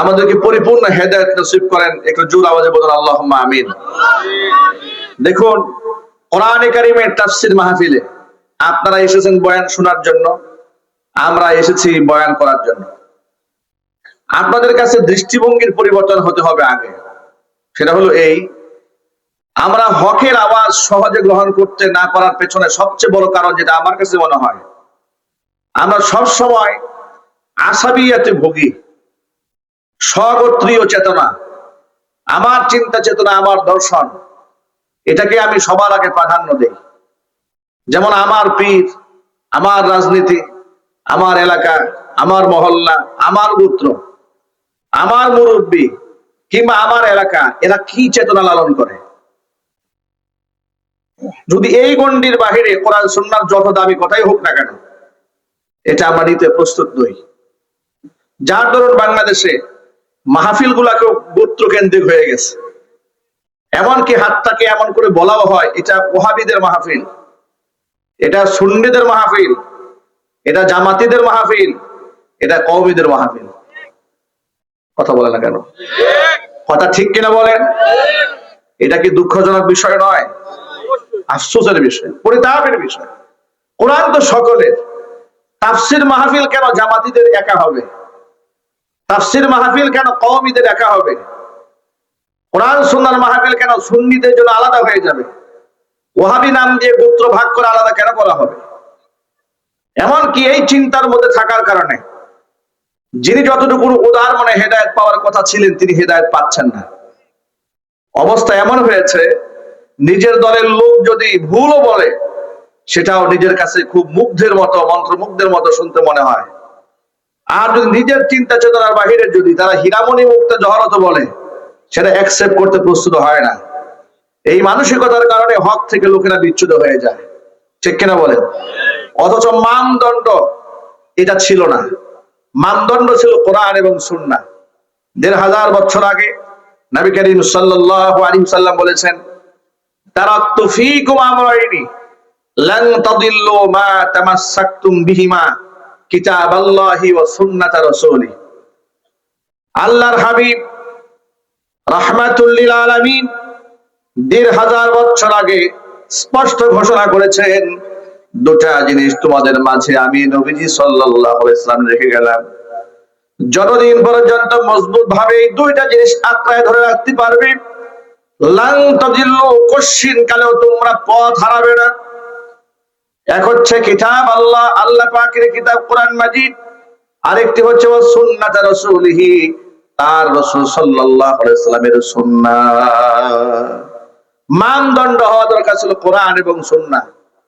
আমাদেরকে পরিপূর্ণ হেদায়ত নসিব করেন। একটু জোর আওয়াজে বলুন আল্লাহ আমিন। দেখুন, কোরআনে কারিমের তাফসির মাহফিলে আপনারা এসেছেন বয়ান শোনার জন্য, আমরা এসেছি বয়ান করার জন্য। আপনাদের কাছে দৃষ্টিভঙ্গির পরিবর্তন হতে হবে আগে। সেটা হলো এই, আমরা হকের আওয়াজ সহজে গ্রহণ করতে না পারার পেছনে সবচেয়ে বড় কারণ যেটা আমার কাছে মনে হয়, আমরা সব সময় আসাবিয়াতে ভুগি। স্বগোত্রীয় চেতনা। আমার চিন্তা চেতনা, আমার দর্শন। এটাকে আমি সবার আগে প্রাধান্য দেই। যেমন আমার পীর, আমার রাজনীতি, আমার এলাকা, আমার মহল্লা, আমার গোত্র, আমার মুরব্বী কিংবা আমার এলাকা, এরা কি চেতনা লালন করে? যদি এই গণ্ডির বাহিরে কোরআন সুন্নার যত দামি কথাই হোক না কেন, এটা আমরা নিতে প্রস্তুত নই। যার দরুন বাংলাদেশে মাহফিল গুলাকেও গোত্র কেন্দ্রিক হয়ে গেছে। এমনকি হাতটাকে এমন করে বলাও হয়, এটা ওহাবিদের মাহফিল, এটা সুন্নিদের মাহফিল, এটা জামাতিদের মাহফিল, এটা কৌমিদের মাহফিল। কথা বলে না কেন? কথা ঠিক কিনা বলেন? এটা কি দুঃখজনক বিষয় নয়? আশ্চর্যের বিষয়, পরিতাপের বিষয়। কোরআন তো সকলের। তাফসির মাহফিল কেন জামাতিদের একা হবে? তাফসির মাহফিল কেন কওমিদের একা হবে? কোরআন সুন্নার মাহফিল কেন সুন্নিদের জন্য আলাদা হয়ে যাবে? ওহাবি নাম দিয়ে গোত্র ভাগ করে আলাদা কেন করা হবে? এমনকি এই চিন্তার মধ্যে থাকার কারণে যিনি যতটুকু উদার মনে হেদায়ত পাওয়ার কথা ছিলেন, তিনি হেদায়ত পাচ্ছেন না। অবস্থা এমন হয়েছে, নিজের দলের লোক যদি ভুলও বলে, সেটাও নিজের কাছে খুব মুগ্ধের মতো, মন্ত্রমুগ্ধের মতো শুনতে মনে হয়। আর যদি নিজের চিন্তা চেতনার বাহিরে যদি তারা হীরামণি মুক্ত জহরত বলে, সেটা অ্যাকসেপ্ট করতে প্রস্তুত হয় না। এই মানসিকতার কারণে হক থেকে লোকেরা বিচ্ছুত হয়ে যায়। ঠিক কিনা বলেন? অথচ মানদণ্ড এটা ছিল না। মানদণ্ড ছিল কোরআন এবং সুন্না দেড় হাজার বছর আগে নবী করিম সাল্লাল্লাহু আলাইহি সাল্লাম বলেছেন, তারা ফীকুম আমরাইনি, লান তাদিল্লু মা তামাসসাকতুম বিহিমা। কিতাবাল্লাহি ওয়া সুন্নাতা রাসূলি আল্লাহর হাবিব রাহমাতুল লিল আলামিন দেড় হাজার বছর আগে স্পষ্ট ঘোষণা করেছেন, দুটা জিনিস তোমাদের মাঝে আমি নবীজি সাল্লাল্লাহু আলাইহি সাল্লাম রেখে গেলাম। যতদিন পর্যন্ত মজবুত ভাবে এই দুইটা জিনিস আঁকড়ায় ধরে রাখতে পারবে লাং তাদিল্লু কশিন কালেও তোমরা পথ হারাবে না। এক হচ্ছে কিতাব আল্লাহ আল্লাহ পাকের কিতাব কোরআন মাজিদ। আরেকটি হচ্ছে ও সুন্নাত রাসূলিহি, তার রাসূল সাল্লাল্লাহু আলাইহি সাল্লামের সুন্নাহ মানদণ্ড হওয়া দরকার ছিল কোরআন এবং সুন্নাহ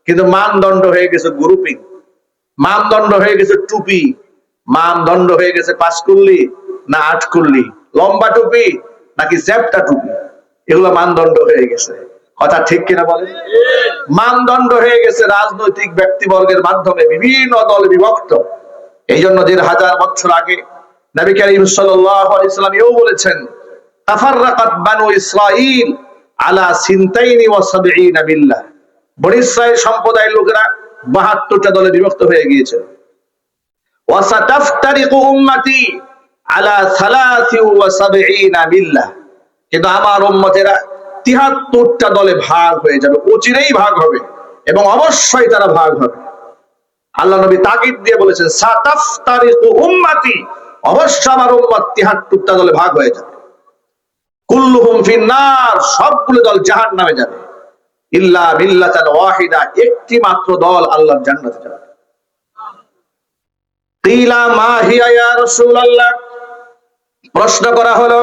কিন্তু মানদণ্ড হয়ে গেছে গ্রুপিং মানদণ্ড হয়ে গেছে টুপি। মানদণ্ড হয়ে গেছে পাঁচ কুল্লি না আট কুল্লি লম্বা টুপি নাকি জ্যাপটা টুপি? এগুলো মানদণ্ড হয়ে গেছে। কথা ঠিক কিনা বলে মানদণ্ড হয়ে গেছে রাজনৈতিক ব্যক্তিবর্গের মাধ্যমে বিভিন্ন দল বিভক্ত। এই জন্য দেড় হাজার বছর আগে নবী করিম সাল্লাম এও বলেছেন, তাফাররাকাত বানু আলা সিনতাইনি ওয়া বিল্লাহ। বনি সম্প্রদায়ের লোকেরা 72টা দলে বিভক্ত হয়ে গিয়েছে। ওয়া সাতাফতারিকু উম্মতি আলা সালাসি ওয়া সাবঈনা বিল্লাহ। কিন্তু আমার উম্মতেরা তিহাত্তরটা দলে ভাগ হয়ে যাবে, অচিরেই ভাগ হবে এবং অবশ্যই তারা ভাগ হবে। আল্লাহ নবী তাকিদ দিয়ে বলেছেন অবশ্য আমার উম্মত তিহাত্তরটা দলে ভাগ হয়ে যাবে। ফিন্নার, সবগুলো দল জাহান নামে যাবে। ইল্লা মিল্লাতান ওয়াহিদা একটি মাত্র দল আল্লাহর জান্নাতে যাবে। কিলা মা ইয়া রাসূলুল্লাহ? প্রশ্ন করা হলো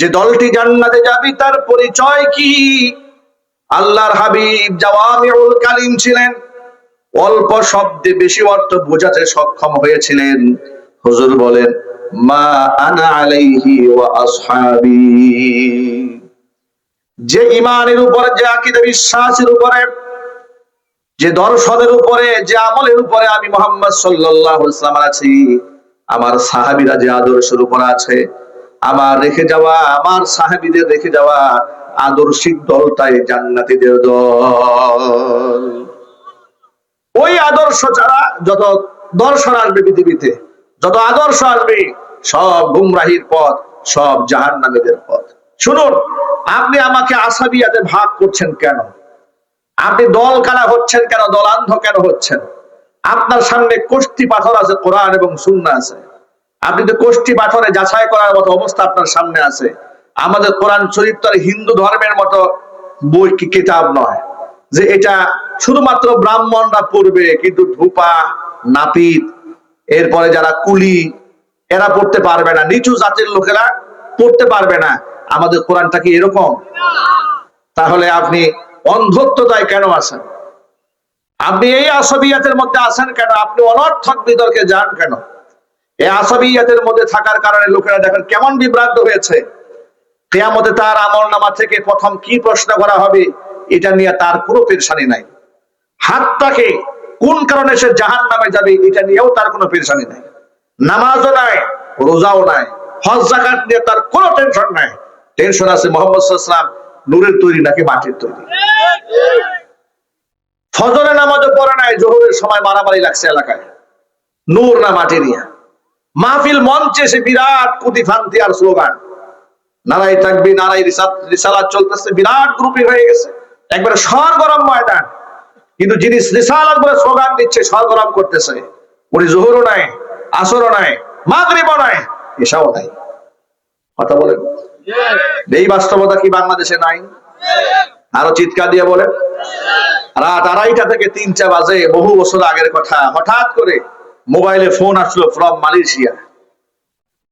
যে দলটি জান্নাতে যাবি, তার পরিচয় কি? আল্লাহর হাবিব জাওয়ামিউল কালিম ছিলেন। অল্প শব্দে বেশি অর্থ বোঝাতে সক্ষম হয়েছিলেন। হুজুর বলেন, মা আনা আলাইহি ওয়া আসহাবি। যে ইমানের উপরে, যে আকীদা বিশ্বাসের উপরে, যে দর্শনের উপরে, যে আমলের উপরে আমি মোহাম্মদ সাল্লাল্লাহু আলাইহি ওয়াসাল্লাম আছি, আমার সাহাবীরা যে আদর্শের উপর আছে আমার রেখে যাওয়া, আমার সাহাবীদের রেখে যাওয়া আদর্শিক দলটাই জান্নাতীদের দল। ওই আদর্শ ছাড়া যত দর্শন আসবে পৃথিবীতে, যত আদর্শ আসবে, সব গুমরাহির পথ, সব জাহান নামীদের পথ। শুনুন, আপনি আমাকে আসাবিয়াতে ভাগ করছেন কেন? আপনি দল কালা হচ্ছেন কেন? দলান্ধ কেন হচ্ছেন? আপনার সামনে কোষ্ঠী পাথর আছে, কোরআন এবং সুন্না আছে। আপনি তো কোষ্ঠী পাথরে যাচাই করার মতো অবস্থা আপনার সামনে আছে। আমাদের কোরআন তো হিন্দু ধর্মের মতো বই কিতাব নয়। যে এটা শুধুমাত্র ব্রাহ্মণরা পড়বে, কিন্তু ধূপা, নাপিত, এরপরে যারা কুলি, এরা পড়তে পারবে না। নিচু জাতির লোকেরা পড়তে পারবে না। আমাদের কোরআনটা কি এরকম? তাহলে আপনি অন্ধত্বতায় কেন আছেন? আপনি এই আসাবিয়াতের মধ্যে আছেন কেন? আপনি অনর্থক বিতর্কে যান কেন? এই আসাবিয়াতের মধ্যে থাকার কারণে লোকেরা দেখেন কেমন বিভ্রান্ত হয়েছে। কেয়ামতে তার আমল নামা থেকে প্রথম কি প্রশ্ন করা হবে, এটা নিয়ে তার কোনো পেরেশানি নাই। হাতটাকে কোন কারণে সে জাহান নামে যাবে, এটা নিয়েও তার কোনো পেরেশানি নাই। নামাজও নাই, রোজাও নাই, হজ নিয়ে তার কোনো টেনশন নাই। টেনশন আছে মোহাম্মদ সাল্লাম নূরের তৈরি নাকি মাটির তৈরি। ফজরের নামাজও পড়ে নাই, জোহরের সময় মারামারি লাগছে এলাকায়। নূর না মাটি নিয়ে। মাহফিল মঞ্চে সে বিরাট কুতি ফান্তি আর স্লোগান। নারাই থাকবি নারাই রিসালাত চলতেছে বিরাট গ্রুপিং হয়ে গেছে। একবারে সরগরম ময়দান। কিন্তু যিনি রিসালাত বলে স্লোগান দিচ্ছে সরগরম করতেছে। উনি জোহরও নাই আসরও নাই মাগরিবও নাই এসাও নাই। কথা বলেন? এই বাস্তবতা কি বাংলাদেশে নাই? আরও চিৎকার দিয়ে বলে রাত আড়াইটা থেকে তিনটা বাজে বহু বছর আগের কথা। হঠাৎ করে মোবাইলে ফোন আসলো ফ্রম মালয়েশিয়া।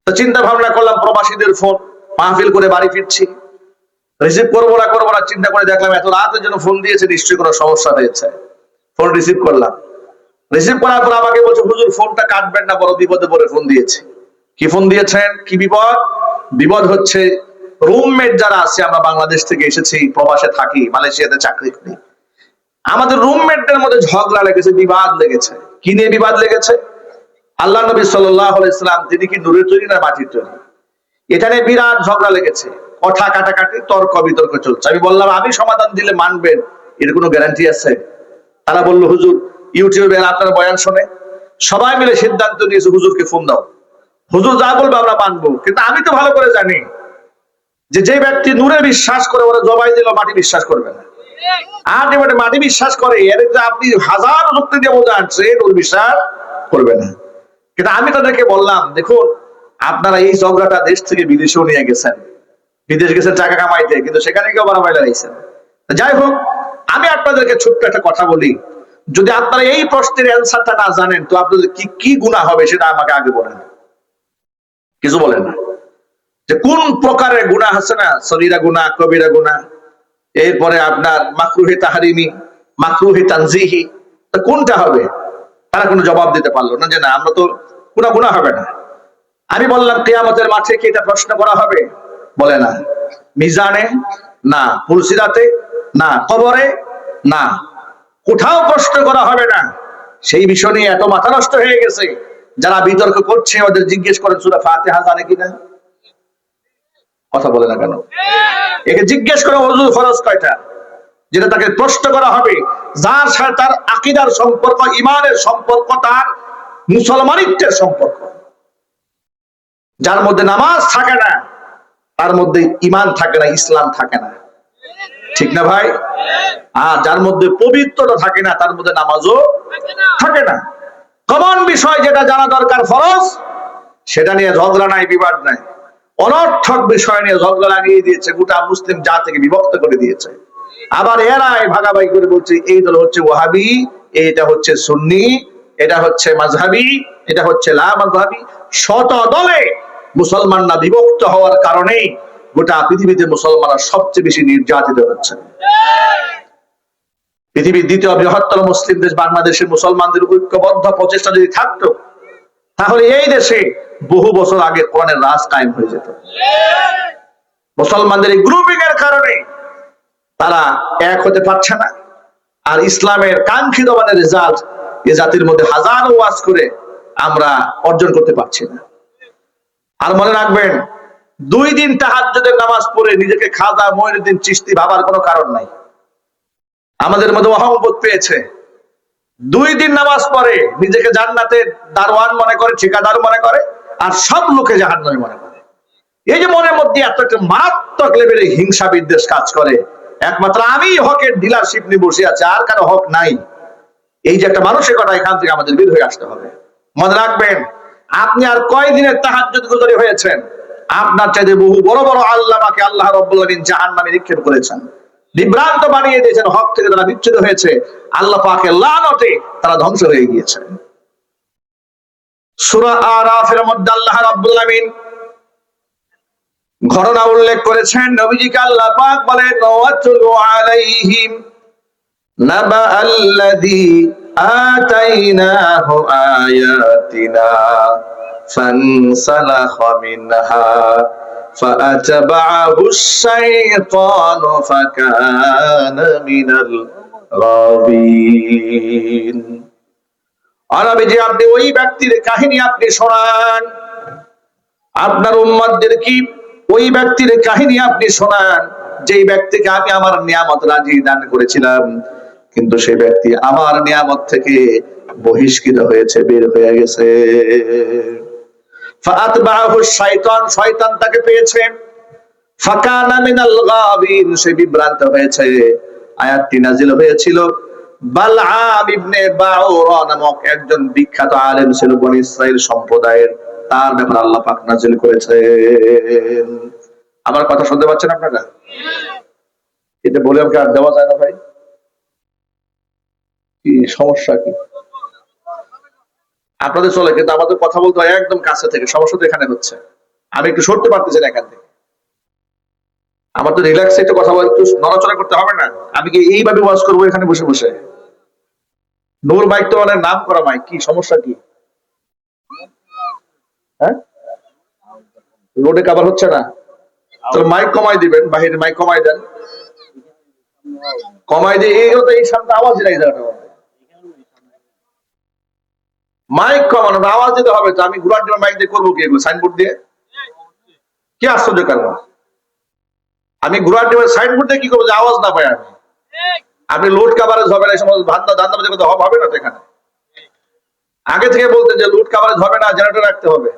তো চিন্তা ভাবনা করলাম, প্রবাসীদের ফোন, মাহফিল করে বাড়ি ফিরছি। রিসিভ করব না করব না চিন্তা করে দেখলাম, এত রাতের জন্য ফোন দিয়েছে, নিশ্চয়ই কোনো সমস্যা হয়েছে। ফোন রিসিভ করলাম। রিসিভ করার পর আমাকে বলছে, হুজুর, ফোনটা কাটবেন না, বড় বিপদে পড়ে ফোন দিয়েছে। কি ফোন দিয়েছেন? কি বিপদ? বিপদ হচ্ছে রুমমেট যারা আছে, আমরা বাংলাদেশ থেকে এসেছি, প্রবাসে থাকি, মালয়েশিয়াতে চাকরি করি। আমাদের রুমমেটদের মধ্যে ঝগড়া লেগেছে, বিবাদ লেগেছে। কি নিয়ে বিবাদ লেগেছে? আল্লাহ নবী সাল্লাহ ইসলাম তিনি কি নূরের তৈরি না মাটির তৈরি? এটা নিয়ে বিরাট ঝগড়া লেগেছে। কথা কাটাকাটি, তর্ক বিতর্ক চলছে। আমি বললাম, আমি সমাধান দিলে মানবেন, এর কোনো গ্যারান্টি আছে? তারা বলল, হুজুর, ইউটিউবে আপনার বয়ান শুনে। সবাই মিলে সিদ্ধান্ত নিয়েছে, হুজুরকে ফোন দাও। হুজুর যা বলবে আমরা মানবো। কিন্তু আমি তো ভালো করে জানি যে যে ব্যক্তি নূরে বিশ্বাস করে, ওরা জবাই দিল, মাটি বিশ্বাস করবে না। আর যে মাটি- বিশ্বাস করে, এর আপনি হাজার যুক্তি দিয়ে বোঝান সে নূর বিশ্বাস করবে না। কিন্তু আমি তাদেরকে বললাম, দেখুন, আপনারা এই ঝগড়াটা দেশ থেকে বিদেশেও নিয়ে গেছেন। বিদেশ গেছেন, টাকা কামাইতে, কিন্তু সেখানে কেউ মারামারি লাগাইছেন যাই হোক, আমি আপনাদেরকে ছোট্ট একটা কথা বলি। যদি আপনারা এই প্রশ্নের অ্যান্সারটা না জানেন, তো আপনাদের কি কি গুণা হবে সেটা আমাকে আগে বলেন। কিছু বলেন না। যে কোন প্রকারের গুণা আছে না? সগিরা গুণা কবিরা গুণা এরপরে আপনার মাকরুহে তাহারিমি, মাকরুহে তানজিহি। কোনটা হবে? তারা কোনো জবাব দিতে পারল না যে না, আমরা তো কোনো গুণা হবে না। আমি বললাম, কেয়ামতের মাঠে কি এটা প্রশ্ন করা হবে? বলে না। মিজানে? না। পুলসিরাতে না। কবরে? না। কোথাও প্রশ্ন করা হবে না। সেই বিষয় নিয়ে এত মাথা নষ্ট হয়ে গেছে। যারা বিতর্ক করছে, ওদের জিজ্ঞেস করেন, সুরা ফাতেহা জানে কিনা? কথা বলে না কেন? একে জিজ্ঞেস করে অজু খরচ কয়টা? যেটা তাকে প্রশ্ন করা হবে, যার সাথে তার আকিদার সম্পর্ক, ইমানের সম্পর্ক, তার মুসলমানিত্বের সম্পর্ক। যার মধ্যে নামাজ থাকে না, তার মধ্যে ইমান থাকে না, ইসলাম থাকে না। ঠিক না ভাই? আর যার মধ্যে পবিত্রতা থাকে না, তার মধ্যে নামাজও থাকে না। কমন বিষয় যেটা জানা দরকার, ফরজ, সেটা নিয়ে ঝগড়া নাই, বিবাদ নাই। অনর্থক বিষয় নিয়ে ঝগড়া লাগিয়ে দিয়েছে, গোটা মুসলিম জাতিকে বিভক্ত করে দিয়েছে। আবার এরাই ভাগাভাগি করে বলছে, এই দল হচ্ছে ওয়াহাবি, এটা হচ্ছে সুন্নি, এটা হচ্ছে মাঝহাবি এটা হচ্ছে লা মাঝহাবি শত দলে মুসলমানরা বিভক্ত হওয়ার কারণেই গোটা পৃথিবীতে মুসলমানরা সবচেয়ে বেশি নির্যাতিত হচ্ছে। পৃথিবীর দ্বিতীয় বৃহত্তর মুসলিম দেশ বাংলাদেশের মুসলমানদের ঐক্যবদ্ধ প্রচেষ্টা যদি থাকতো, তাহলে এই দেশে বহু বছর আগে কোরআনের রাজ কায়েম হয়ে যেত। মুসলমানদের এই গ্রুপিং এর কারণে তারা এক হতে পারছে না। আর ইসলামের কাঙ্ক্ষিত মানে রেজাল্ট এ জাতির মধ্যে হাজারো ওয়াজ করে আমরা অর্জন করতে পারছি না। আর মনে রাখবেন, দুই দিন তাহাজ্জুদের নামাজ পড়ে নিজেকে খাজা মহিনুদ্দিন চিস্তি ভাবার কোনো কারণ নাই। আমাদের মধ্যে অহংবোধ পেয়েছে। দুই দিন নামাজ পড়ে নিজেকে জান্নাতের দারওয়ান মনে করে, ঠিকাদার মনে করে আর সব লোকে জাহান নামে মনে করে এই যে মনের মধ্যে এত একটা মারাত্মক লেভেলের হিংসা বিদ্বেষ কাজ করে। একমাত্র আমি হকের ডিলারশিপ নিয়ে বসে আছে, আর কারও হক নাই। এই যে একটা মানসিকতা এখান থেকে আমাদের বের হয়ে আসতে হবে। মনে রাখবেন, আপনি আর কয় দিনের তাহাজ্জুদ গুজারি হয়েছেন? আপনার চাইতে বহু বড় বড় আল্লাহকে আল্লাহ রব্বুল আলামিন জাহান্নামে নিক্ষেপ করেছেন। বিভ্রান্ত বানিয়ে দিয়েছেন, হক থেকে তারা বিচ্ছুত হয়েছে। আল্লাহ পাকে লানতে তারা ধ্বংস হয়ে গিয়েছে সূরা আরাফের মধ্যে আল্লাহ রাব্বুল আলামিন ঘটনা উল্লেখ করেছেন নবীজিকে আল্লাহ পাক বলেন ওয়াতুলু আলাইহিম নাবা আল্লাযী আতাইনাহু আয়াতিনা ফানসালাখ মিনহা فأتبعه الشيطان فكان من الغاوين আরবে যে আপনি ওই ব্যক্তির কাহিনী আপনি শোনান। আপনার উম্মতদের কি? ওই ব্যক্তির কাহিনী আপনি শোনান। যেই ব্যক্তিকে আমি আমার নিয়ামত রাজি দান করেছিলাম, কিন্তু সেই ব্যক্তি আমার নিয়ামত থেকে বহিষ্কৃত হয়েছে, বের হয়ে গেছে। শয়তান তাকে পেয়েছে। ফাকানা মিনাল গাবিন, সে বিভ্রান্ত হয়েছে। আয়াতটি নাজিল হয়েছিল। বালআম ইবনে বাউরা নামক একজন বিখ্যাত আলেম ছিল বনি ইসরাইল সম্প্রদায়ের। তার ব্যাপারে আল্লাহ পাক নাজিল করেছেন। আমার কথা শুনতে পাচ্ছেন আপনারা? এটা বলে আমাকে আর দেওয়া যায় না ভাই। কি সমস্যা কি? আপনাদের চলে, কিন্তু আমাদের কথা বলতে হয় একদম কাছে থেকে। সমস্যা তো এখানে হচ্ছে। আমি একটু সরতে পারতেছি না এখান থেকে। আমার তো রিল্যাক্স একটু কথা একটু নড়াচড়া করতে হবে না। আমি কি এইভাবে ওয়াজ করব এখানে বসে বসে? নূর মাইক তো অনেক নাম করা মাইক কি সমস্যা কি? হ্যাঁ? রোডে কাবার হচ্ছে না। তো মাইক কমাই দিবেন, বাহিরে মাইক কমাই দেন। কমাই দিয়ে, এই তো এই সামনে আওয়াজ নাই জায়গাটা মাইক কমানো, আওয়াজ দিতে হবে তো, আমি ঘুরার জন্য মাইক দিয়ে করব কি এগুলো সাইনবোর্ড দিয়ে? কি আশ্চর্য কারণ আমি জন্য সাইনবোর্ড দিয়ে কি করব যে আওয়াজ না পাই আমি? আপনি লোড কাভারেজ হবে না সমস্ত ধান্দা ধান্দা বাজে কথা হবে না তো এখানে? আগে থেকে বলতেন যে লোড কাভারেজ হবে না জেনারেটর রাখতে হবে।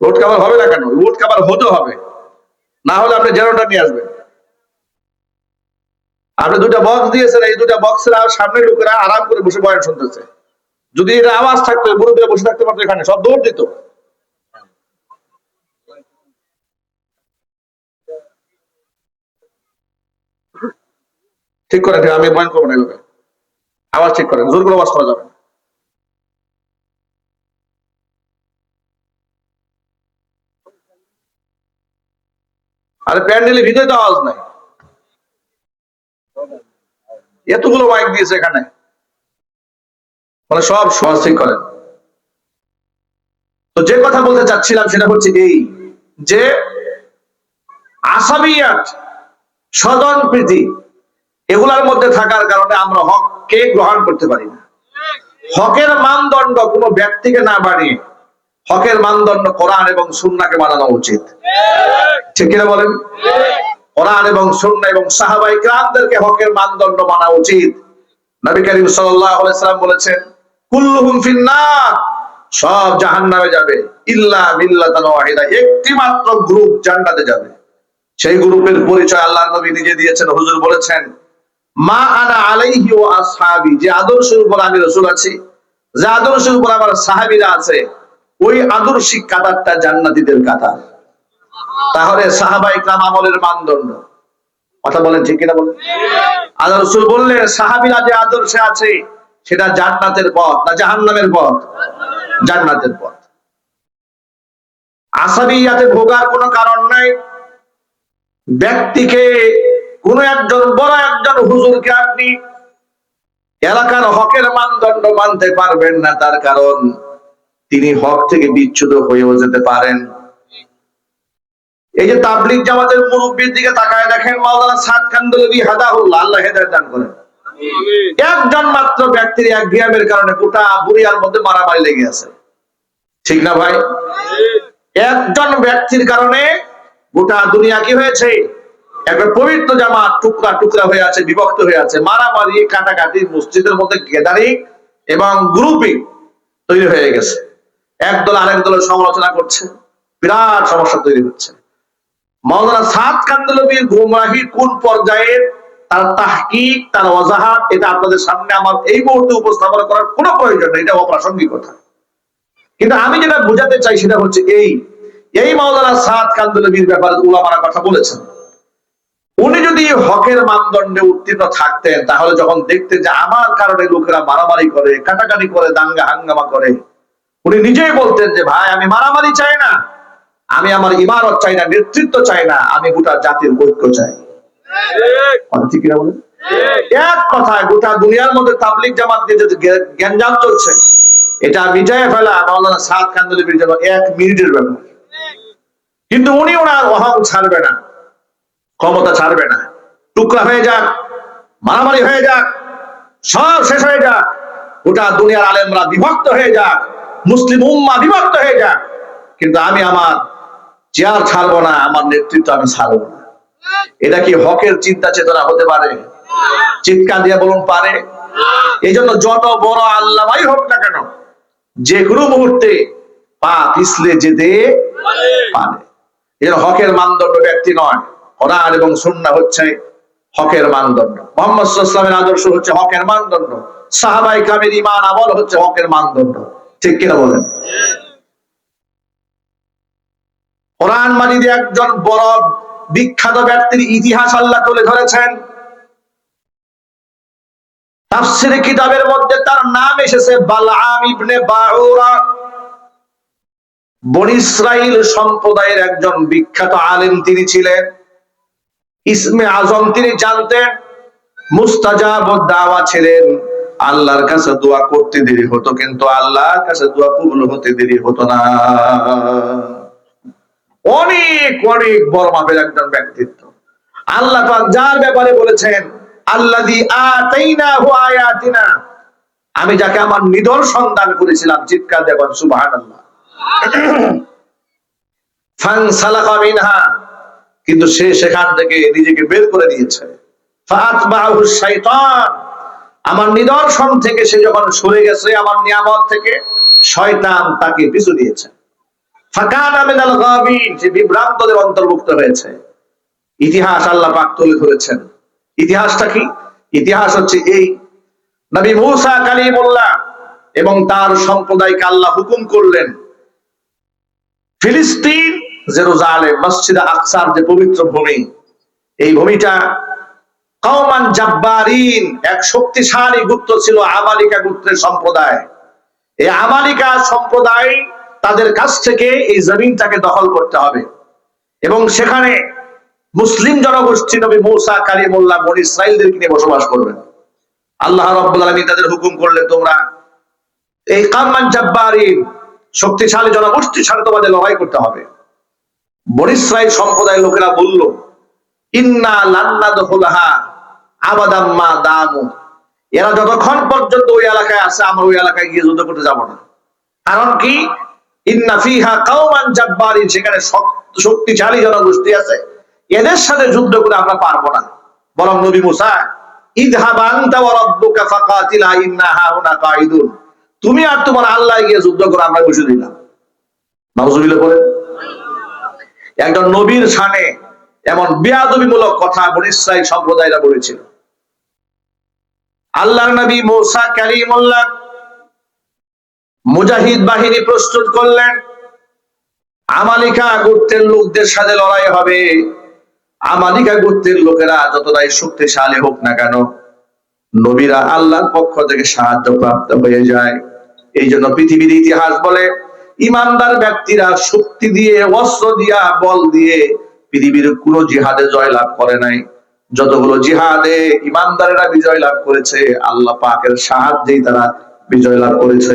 লোড কাভার হবে না কেন? লোড কাভার হতে হবে। না হলে আপনি জেনারেটর নিয়ে আসবেন। আপনি দুটা বক্স দিয়েছেন, এই দুটা বক্সের সামনে লোকেরা আরাম করে বসে বয়ান শুনতেছে যদি এটা আওয়াজ থাকতো মুরব্বীরা বসে থাকতে পারতো এখানে সব দৌড় দিত। ঠিক ঠিক, আমি বয়ান করব না আওয়াজ ঠিক করেন জোর করে আওয়াজ করা যাবে। আরে প্যান্ডেলের ভিতরে তো আওয়াজ নাই। এতগুলো মাইক দিয়েছে এখানে। মানে সব সহজ ঠিক করেন তো যে কথা বলতে চাচ্ছিলাম সেটা হচ্ছে এই যে আসামিয়াত, স্বজন প্রীতি, এগুলার মধ্যে থাকার কারণে আমরা হককে গ্রহণ করতে পারি না। হকের মানদণ্ড কোনো ব্যক্তিকে না বাড়িয়ে হকের মানদণ্ড কোরআন এবং সুন্নাকে বানানো উচিত। ঠিক কিনা বলেন? কোরআন এবং সুন্না এবং সাহাবাই ক্রামদেরকে হকের মানদণ্ড মানা উচিত। নবী করিম আলাইহি সাল্লাম বলেছেন কুল্লুহুম ফিন্নার। সব জাহান্নামে যাবে। ইল্লা মিল্লাতান ওয়াহিদা। একটি মাত্র গ্রুপ জান্নাতে যাবে। সেই গ্রুপের পরিচয় আল্লাহর নবী নিজে দিয়েছেন, হুজুর বলেছেন, মা আনা আলাইহি ওয়া আসহাবি যে আদর্শের উপর আমি রাসূল আছি, যে আদর্শের উপর আমার সাহাবীরা আছে, ওই আদর্শিক কাতারটা জান্নাতীদের কাতার। তাহলে সাহাবা ইকরাম আমলের মানদণ্ড। কথা বলেন ঠিক কিনা বলেন? আল্লাহ রসুল বললেন, সাহাবিরা যে আদর্শে আছে সেটা জান্নাতের পথ না জাহান্নামের পথ? জান্নাতের পথ। আসাবিয়াতে ভোগার কোনো কারণ নাই। ব্যক্তিকে কোন একজন, বড় একজন হুজুরকে আপনি এলাকার হকের মানদণ্ড মানতে পারবেন না, তার কারণ তিনি হক থেকে বিচ্যুত হয়েও যেতে পারেন। এই যে তাবলিগ জামাতের মুরব্বীর দিকে তাকায় দেখেন মাওলানা সাদ কান্দলবি হাদাহুল্লাহ, আল্লাহ হেদায়েত দান করেন। একজন মাত্র ব্যক্তির এক গ্রামের কারণে গোটা বুড়িয়ার মধ্যে মারামারি লেগে আছে। ঠিক না ভাই? একজন ব্যক্তির কারণে গোটা দুনিয়া কি হয়েছে? একটা পবিত্র জামা টুকরা টুকরা হয়ে আছে, বিভক্ত হয়ে আছে। মারামারি, কাটাকাটি, মসজিদের মধ্যে গ্যাদারিং এবং গ্রুপিং তৈরি হয়ে গেছে। একদল আরেক দলের সমালোচনা করছে। বিরাট সমস্যা তৈরি হচ্ছে। মৌলানা সাদ কান্দলবির গুমরাহি কোন পর্যায়ের তার তাহকিক, তার ওয়াজাহাত, এটা আপনাদের সামনে আমার এই মুহূর্তে উপস্থাপন করার কোনো প্রয়োজন নেই, এটা অপ্রাসঙ্গিক কথা। কিন্তু আমি যেটা চাই সেটা হচ্ছে এই এই মাওলানা সাদ ব্যাপারে উলামারা কথা বলেছেন। উনি যদি হকের মানদণ্ডে উত্তীর্ণ থাকতেন, তাহলে যখন দেখতেন যে আমার কারণে লোকেরা মারামারি করে, কাটাকাটি করে, দাঙ্গা হাঙ্গামা করে, উনি নিজেই বলতেন যে, ভাই, আমি মারামারি চাই না। আমি আমার ইমারত চাই না, নেতৃত্ব চাই না। আমি গোটা জাতির ঐক্য চাই। এক গোটা দুনিয়ার মধ্যে তাবলিক জামাত যে গ্যাঞ্জাম চলছে, এটা ফেলা, মাওলানা এক মিনিটের ব্যাপার। কিন্তু উনি ওনার অহং ছাড়বে না, ক্ষমতা ছাড়বে না। টুকরা হয়ে যাক, মারামারি হয়ে যাক, সব শেষ হয়ে যাক, গোটা দুনিয়ার আলেমরা বিভক্ত হয়ে যাক, মুসলিম উম্মা বিভক্ত হয়ে যাক। কিন্তু আমি আমার চেয়ার ছাড়বো না, আমার নেতৃত্ব আমি ছাড়বো না। এটা কি হকের চিন্তা চেতনা হতে পারে? চিৎকার দিয়ে বলুন পারে। এই জন্য যত বড় আল্লামাই হোক না কেন যে কোনো মুহূর্তে পা পিছলে যেতে পারে। এর হকের মানদণ্ড ব্যক্তি নয়। কোরআন এবং সুন্নাহ হচ্ছে হকের মানদণ্ড। মোহাম্মদ ইসলামের আদর্শ হচ্ছে হকের মানদণ্ড। সাহাবাই কামের ইমান আমল হচ্ছে হকের মানদণ্ড। ঠিক কিনা বলেন? কোরআন মাজিদে একজন বড় বিখ্যাত ব্যক্তির ইতিহাস আল্লাহ তুলে ধরেছেন। কিতাবের মধ্যে তার নাম এসেছে বালআম ইবনে বাউরা। বনি ইসরাইল সম্প্রদায়ের একজন বিখ্যাত আলেম তিনি ছিলেন। ইসমে আজম তিনি জানতেন, মুস্তাজাব দাওয়া ছিলেন। আল্লাহর কাছে দোয়া করতে দেরি হতো, কিন্তু আল্লাহর কাছে দোয়া কবুল হতে দেরি হতো না। অনেক অনেক বড় মাপের একজন ব্যক্তিত্ব। আল্লাহ যার ব্যাপারে বলেছেন, আল্লাযী আতাইনাহু আয়াতিনা। আমি যাকে আমার নিদর্শন দান করেছিলাম, চিৎকার সুবহানাল্লাহ। ফানসালাকা মিনহা। কিন্তু সে সেখান থেকে নিজেকে বের করে দিয়েছে। আমার নিদর্শন থেকে সে যখন সরে গেছে, আমার নিয়ামত থেকে, শয়তান তাকে পিছু দিয়েছে সে বিভ্রান্তদের অন্তর্ভুক্ত হয়েছে ইতিহাস আল্লাহ পাক তুলে ধরেছেন। ইতিহাসটা কি? ইতিহাস হচ্ছে এই। নবী এবং তার সম্প্রদায়কে আল্লাহ হুকুম করলেন, ফিলিস্তিন, জেরুজালেম, মসজিদ আকসার যে পবিত্র ভূমি, এই ভূমিটা কওমান জাব্বারিন, এক শক্তিশালী গোত্র ছিল আমালিকা গোত্রের সম্প্রদায়। এই আমালিকা সম্প্রদায় তাদের কাছ থেকে এই জমিনটাকে দখল করতে হবে। এবং সেখানে মুসলিম জনগোষ্ঠী নবী মৌসা, কালিমুল্লাহ, বনি ইসরায়েলদেরকে নিয়ে বসবাস করবেন। আল্লাহ আলামিন তাদের হুকুম করলে তোমরা এই কামান জাব্বারিন, শক্তিশালী জনগোষ্ঠীর সাথে তোমাদের লড়াই করতে হবে। বনি সম্প্রদায়ের লোকেরা বলল, ইন্না লান্না লান্নাদখুলাহা আবাদাম্মা দামু। এরা যতক্ষণ পর্যন্ত ওই এলাকায় আছে, আমরা ওই এলাকায় গিয়ে যুদ্ধ করতে যাব না। কারণ কি? সেখানে শক্তিশালী জনগোষ্ঠী আছে। এদের সাথে যুদ্ধ করে আমরা পারব না। বরং নবী মুসা, ইযহাবা আনতা তুমি আর তোমার আল্লাহ গিয়ে যুদ্ধ করে আমরা বসে দিলাম একজন নবীর শানে এমন বিয়াদবিমূলক কথা বনি ইসরাইল সম্প্রদায়রা বলেছিল। আল্লাহর নবী মূসা কালিমুল্লাহ মুজাহিদ বাহিনী প্রস্তুত করলেন। আমালিকা গোত্রের লোকদের সাথে লড়াই হবে। আমালিকা গোত্রের লোকেরা যতটাই শক্তিশালী হোক না কেন, নবীরা আল্লাহর পক্ষ থেকে সাহায্য প্রাপ্ত হয়ে যায়। এই জন্য পৃথিবীর ইতিহাস বলে, ইমানদার ব্যক্তিরা শক্তি দিয়ে, অস্ত্র দিয়া, বল দিয়ে পৃথিবীর কোন জিহাদে জয় লাভ করে নাই। যতগুলো জিহাদে ইমানদারেরা বিজয় লাভ করেছে, আল্লাহ পাকের সাহায্যেই তারা বিজয় লাভ করেছে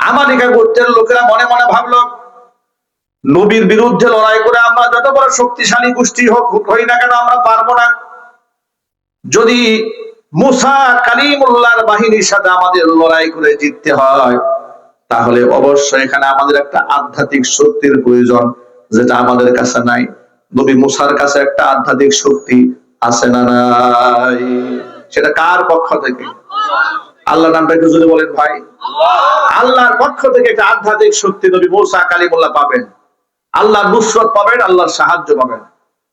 আমাদিকা গোত্রের লোকেরা মনে মনে ভাবলো, নবীর বিরুদ্ধে লড়াই করে আমরা যত বড় শক্তিশালী গোষ্ঠী হোক হই না কেন আমরা পারব না। যদি মুসা কালিমুল্লাহর বাহিনীর সাথে আমাদের লড়াই করে জিততে হয়, তাহলে অবশ্যই এখানে আমাদের একটা আধ্যাত্মিক শক্তির প্রয়োজন যেটা আমাদের কাছে নাই। নবী মুসার কাছে একটা আধ্যাত্মিক শক্তি আছে না নাই? সেটা কার পক্ষ থেকে? আল্লাহ নামটা একটু যদি বলেন ভাই। আল্লাহর পক্ষ থেকে একটা আধ্যাত্মিক শক্তি নবী মুসা কালিমুল্লাহ পাবেন। আল্লাহর নুসরত পাবেন, আল্লাহর সাহায্য পাবেন।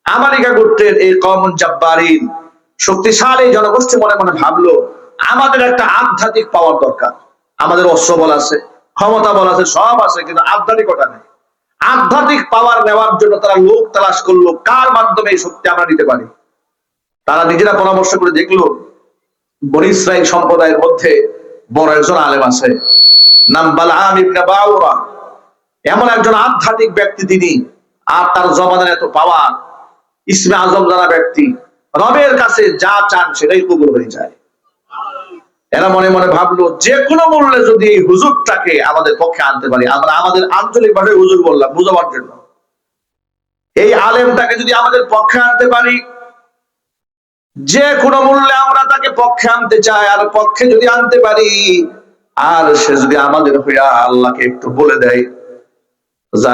আমারিকা গোত্রের এই কম জাব্বারিন শক্তিশালী জনগোষ্ঠী মনে মনে ভাবলো, আমাদের একটা আধ্যাত্মিক পাওয়ার দরকার। আমাদের অস্ত্র বল আছে, ক্ষমতা বল আছে, সব আছে, কিন্তু আধ্যাত্মিকতা নেই। আধ্যাত্মিক পাওয়ার নেওয়ার জন্য তারা লোক তালাশ করল, কার মাধ্যমে এই শক্তি আমরা নিতে পারি? তারা নিজেরা পরামর্শ করে দেখল সম্প্রদায়ের মধ্যে বড় একজন আলেম আছে, নাম বালাম ইবনে বাউরা। এমন একজন আধ্যাত্মিক ব্যক্তি তিনি, আর তার এত ইসমে আজম ব্যক্তি, রবের কাছে যা চান সেটাই কবুল হয়ে যায়। এরা মনে মনে ভাবলো যে কোনো মূল্যে যদি এই হুজুরটাকে আমাদের পক্ষে আনতে পারি, আমরা আমাদের আঞ্চলিক ভাষায় হুজুর বললাম, বুঝাবার জন্য। এই আলেমটাকে যদি আমাদের পক্ষে আনতে পারি যে কোনো মূল্যে আমরা তাকে পক্ষে আনতে চাই, আর পক্ষে যদি আনতে পারি, আর সে যদি আমাদের হইয়া আল্লাহকে একটু বলে দেয়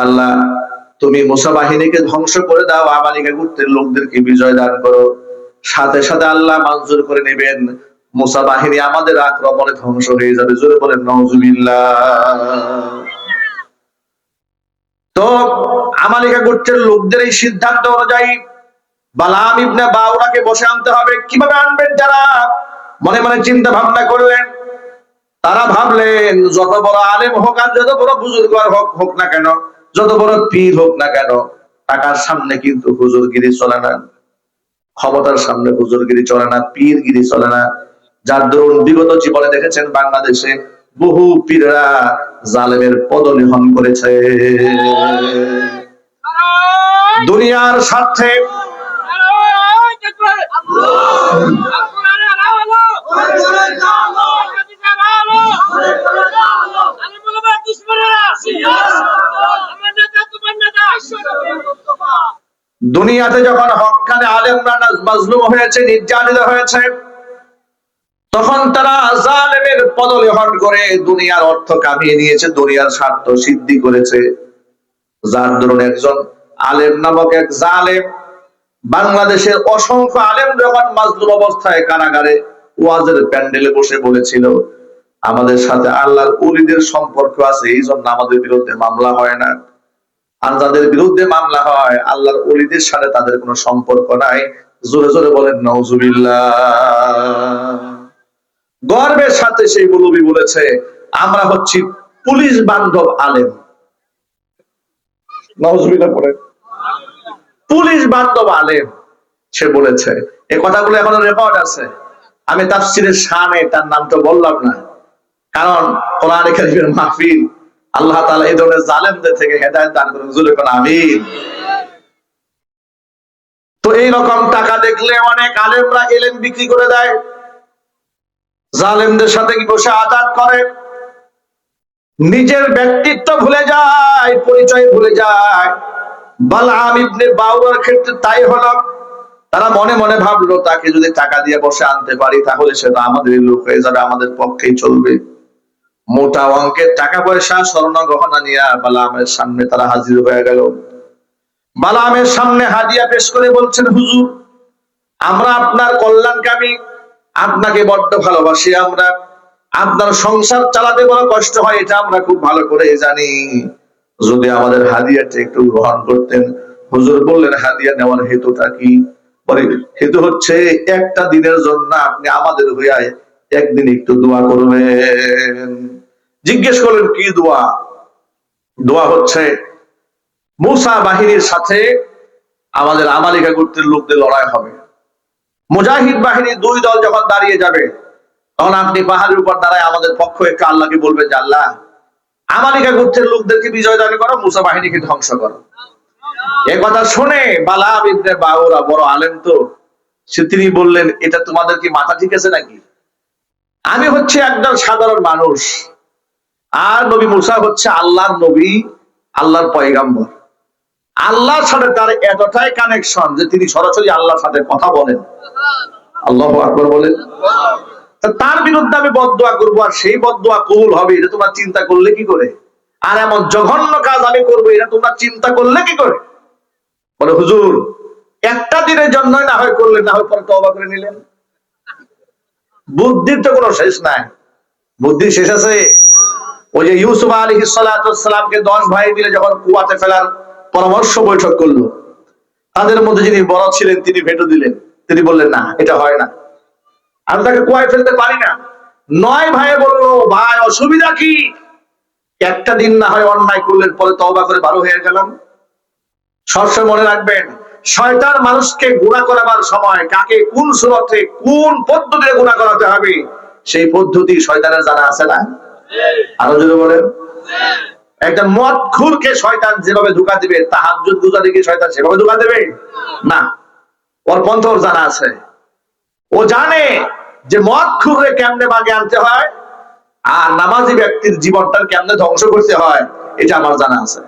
আল্লাহ, তুমি মুসা বাহিনীকে ধ্বংস করে দাও, আমালিকা গুত্রের লোকদেরকে বিজয় দান করো। সাথে সাথে আল্লাহ মঞ্জুর করে নেবেন। মুসা বাহিনী আমাদের আক্রমণে ধ্বংস হয়ে যাবে। জোরে বলেন নজুবিল্লাহ তো আমালিকা গোত্রের লোকদের এই সিদ্ধান্ত অনুযায়ী বালাম ইবনে বাউরাকে বসে আনতে হবে। কীভাবে আনবেন যারা? মনে মনে চিন্তা ভাবনা করলেন তারা ভাবলেন যত বড় আলেম হোক আর যত বড় বুজুর্গ হোক হোক না কেন যত বড় পীর হোক না কেন টাকার সামনে কিন্তু হুজুরগিরি চলে না। ক্ষমতার সামনে হুজুরগিরি চলে না পীরগিরি চলে না। যার দরুন বিগত জীবনে দেখেছেন বাংলাদেশে বহু পীররা জালেমের পদলিহন করেছে। দুনিয়ার স্বার্থে দুনিয়াতে যখন হকানে আলেমরা মাজলুম হয়েছে, নির্যাতিত হয়েছে, তখন তারা জালেমের পদলেহন করে দুনিয়ার অর্থ কামিয়ে নিয়েছে দুনিয়ার স্বার্থ সিদ্ধি করেছে। যার ধরুন একজন আলেম নামক এক জালেম বাংলাদেশের অসংখ্য আলেম যখন মাজলুম অবস্থায় কারাগারে ওয়াজের প্যান্ডেলে বসে বলেছিল, আমাদের সাথে আল্লাহর উলিদের সম্পর্ক আছে এই জন্য আমাদের বিরুদ্ধে মামলা হয় না। আর যাদের বিরুদ্ধে মামলা হয়, আল্লাহর অলিদের সাথে তাদের কোনো সম্পর্ক নাই। জোরে জোরে বলেন নজুবিল্লাহ গর্বের সাথে সেই বলবি বলেছে, আমরা হচ্ছি পুলিশ বান্ধব আলেম। নজুবিল্লাহ পড়ে পুলিশ বান্ধব আলেম, সে বলেছে এই কথাগুলো এখনও রেকর্ড আছে। আমি তাফসিরের শানে তার নাম তো বললাম না। কারণ কোরআন কারিমের মাহফিল, আল্লাহ তাআলা এই ধরনের জালেমদের থেকে হেদায়েত দান করুন। জুলে কোন আমিন। তো এই রকম টাকা দেখলে অনেক আলেমরা এলেন বিক্রি করে দেয়। জালেমদের সাথে কি বসে আজাদ করে? নিজের ব্যক্তিত্ব ভুলে যায়, পরিচয় ভুলে যায়। বালাম ক্ষেত্রে তাই হলো তারা মনে মনে ভাবলো, তাকে যদি টাকা দিয়ে বসে আনতে পারি, তাহলে আমাদের লোক হয়ে যাবে, আমাদের পক্ষেই চলবে। মোটা অঙ্কের টাকা পয়সা, স্বর্ণ গহনা নিয়ে বালামের সামনে তারা হাজির হয়ে গেল। বালামের সামনে পেশ করে বলছেন, হুজুর, আমরা আপনার কল্যাণকামী, আপনাকে বড্ড ভালোবাসি আমরা। আপনার সংসার চালাতে বড় কষ্ট হয়, এটা আমরা খুব ভালো করে জানি। যদি আমাদের হাদিয়াটা একটু গ্রহণ করতেন। হুজুর বললেন, হাদিয়া নেওয়ার হেতুটা কি? হেতু হচ্ছে একটা দিনের জন্য আপনি আমাদের হইয়া একদিন একটু দোয়া করবেন। জিজ্ঞেস করলেন, কি দোয়া? দোয়া হচ্ছে, মুসা বাহিনীর সাথে আমাদের আমালিকা গোত্রের লোকদের লড়াই হবে। মুজাহিদ বাহিনী দুই দল যখন দাঁড়িয়ে যাবে, তখন আপনি পাহাড়ের উপর দাঁড়ায় আমাদের পক্ষ একটু আল্লাহকে বলবেন যে, আল্লাহ আমালিকা গোত্রের লোকদেরকে বিজয় দান করো, মুসা বাহিনীকে ধ্বংস করো। এ কথা শুনে বালা ইবনে বাউরা বড় আলেম তো, সে তিনি বললেন, এটা তোমাদের কি মাথা ঠিক আছে নাকি? আমি হচ্ছে একজন সাধারণ মানুষ, আর নবী মুসা হচ্ছে আল্লাহর নবী, আল্লাহর পয়গাম্বর। আল্লাহর সাথে তার এতটাই কানেকশন যে তিনি সরাসরি আল্লাহর সাথে কথা বলেন। আল্লাহ আকবর বলেন। তার বিরুদ্ধে আমি বদদোয়া করব আর সেই বদদোয়া কবুল হবে, এটা তোমরা চিন্তা করলে কি করে? আর এমন জঘন্য কাজ আমি করব, এটা তোমরা চিন্তা করলে কি করে? বলে, হুজুর, একটা দিনের জন্যই না হয় করলেন, না হয় পরে তবা করে নিলেন। বুদ্ধির তো কোনো শেষ নাই। বুদ্ধির শেষ আছে? ওই যে ইউসুফ আলী সালামকে দশ ভাই মিলে যখন কুয়াতে ফেলার পরামর্শ বৈঠক করল, তাদের মধ্যে যিনি বড় ছিলেন, তিনি ভেটো দিলেন। তিনি বললেন, না, এটা হয় না। আমি তাকে কুয়ায় ফেলতে পারি না। নয় ভাই বলল ভাই অসুবিধা কি? একটা দিন না হয় অন্যায় করলেন পরে তওবা করে ভালো হয়ে গেলাম। সবসময় মনে রাখবেন শয়তান মানুষকে গুণা করাবার সময় কাকে কোন সুরতে কোন পদ্ধতিতে গুণা করাতে হবে সেই পদ্ধতি শয়তানের জানা আছে না? আরও যদি বলেন। একটা মদ খুরকে শয়তান যেভাবে ধোকা দিবে তাহাজ্জুদ গুজারিকে শয়তান সেভাবে ধোকা দেবে? না। ওর পন্থ জানা আছে। ও জানে যে মদ খুররে কেমনে বাগে আনতে হয়? আর নামাজি ব্যক্তির জীবনটা কেমনে ধ্বংস করতে হয়, এটা আমার জানা আছে।